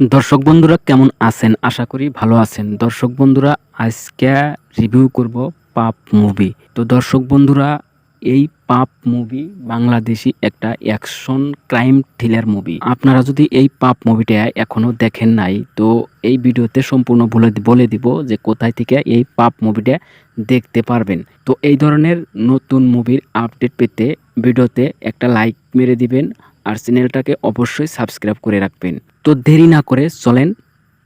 দর্শক বন্ধুরা কেমন আছেন? আশা করি ভালো আছেন। দর্শক বন্ধুরা, আজকে রিভিউ করব পাপ মুভি তো দর্শক বন্ধুরা, এই পাপ মুভি বাংলাদেশি একটা অ্যাকশন ক্রাইম থ্রিলার মুভি আপনারা যদি এই পাপ মুভিটা এখনও দেখেন নাই, তো এই ভিডিওতে সম্পূর্ণ বলে বলে দিব যে কোথায় থেকে এই পাপ মুভিটা দেখতে পারবেন। তো এই ধরনের নতুন মুভির আপডেট পেতে ভিডিওতে একটা লাইক মেরে দিবেন আর চ্যানেলটাকে অবশ্যই সাবস্ক্রাইব করে রাখবেন। তো দেরি না করে চলেন,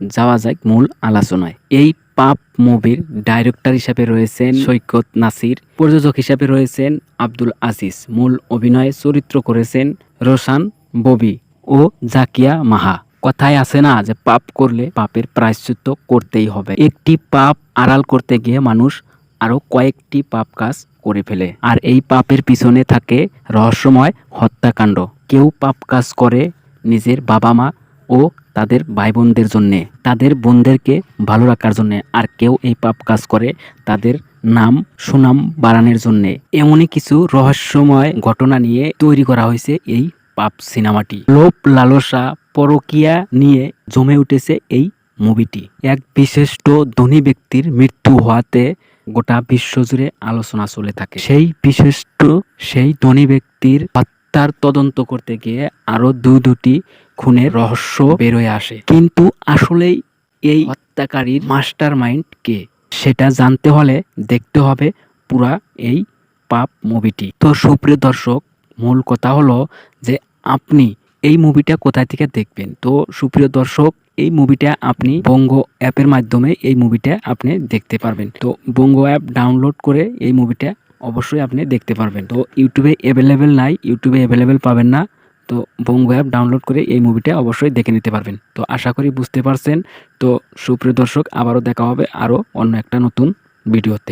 যাওয়া যাক মূল আলোচনায়। এই পাপ মুভির ডাইরেক্টর হিসাবে রয়েছেন সৈকত নাসির, প্রযোজক হিসাবে রয়েছেন আব্দুল আজিজ, মূল অভিনয়ে চরিত্র করেছেন রোশান ববি ও জাকিয়া মাহা। কথায় আছে না যে পাপ করলে পাপের প্রায়শ্চিত্ত করতেই হবে। একটি পাপ আড়াল করতে গিয়ে মানুষ আরও কয়েকটি পাপ কাজ করে ফেলে। আর এই পাপের পিছনে থাকে রহস্যময় হত্যাকাণ্ড। কেউ পাপ কাজ করে নিজের বাবা মা ও তাদের ভাই বোনদের জন্যে, তাদের বোনদেরকে ভালো রাখার জন্যে, আর কেউ এই পাপ কাজ করে তাদের নাম, সুনাম বাড়ানোর জন্যে। এমনই কিছু রহস্যময় ঘটনা নিয়ে তৈরি করা হয়েছে এই পাপ সিনেমাটি। লোভ, লালসা, পরকিয়া নিয়ে জমে উঠেছে এই মুভিটি। এক বিশিষ্ট ধনী ব্যক্তির মৃত্যু হওয়াতে গোটা বিশ্বজুড়ে আলোচনা চলে থাকে। সেই বিশিষ্ট, সেই ধনী ব্যক্তির হত্যার তদন্ত করতে গিয়ে আরও দু দুটি খুনের রহস্য বেরোয় আসে। কিন্তু আসলেই এই হত্যাকারীর মাস্টার মাইন্ড কে? সেটা জানতে হলে দেখতে হবে পুরা এই পাপ মুভিটি। তো সুপ্রিয় দর্শক, মূল কথা হলো যে আপনি এই মুভিটা কোথায় থেকে দেখবেন? তো সুপ্রিয় দর্শক, এই মুভিটা আপনি বঙ্গ অ্যাপের মাধ্যমে এই মুভিটা আপনি দেখতে পারবেন। তো বঙ্গ অ্যাপ ডাউনলোড করে এই মুভিটা অবশ্যই আপনি দেখতে পারবেন। তো ইউটিউবে অ্যাভেলেবেল নাই, ইউটিউবে অ্যাভেলেবেল পাবেন না। তো বঙ্গ অ্যাপ ডাউনলোড করে এই মুভিটা অবশ্যই দেখে নিতে পারবেন। তো আশা করি বুঝতে পারছেন। তো সুপ্রিয় দর্শক, আবারও দেখা হবে আরও অন্য একটা নতুন ভিডিওতে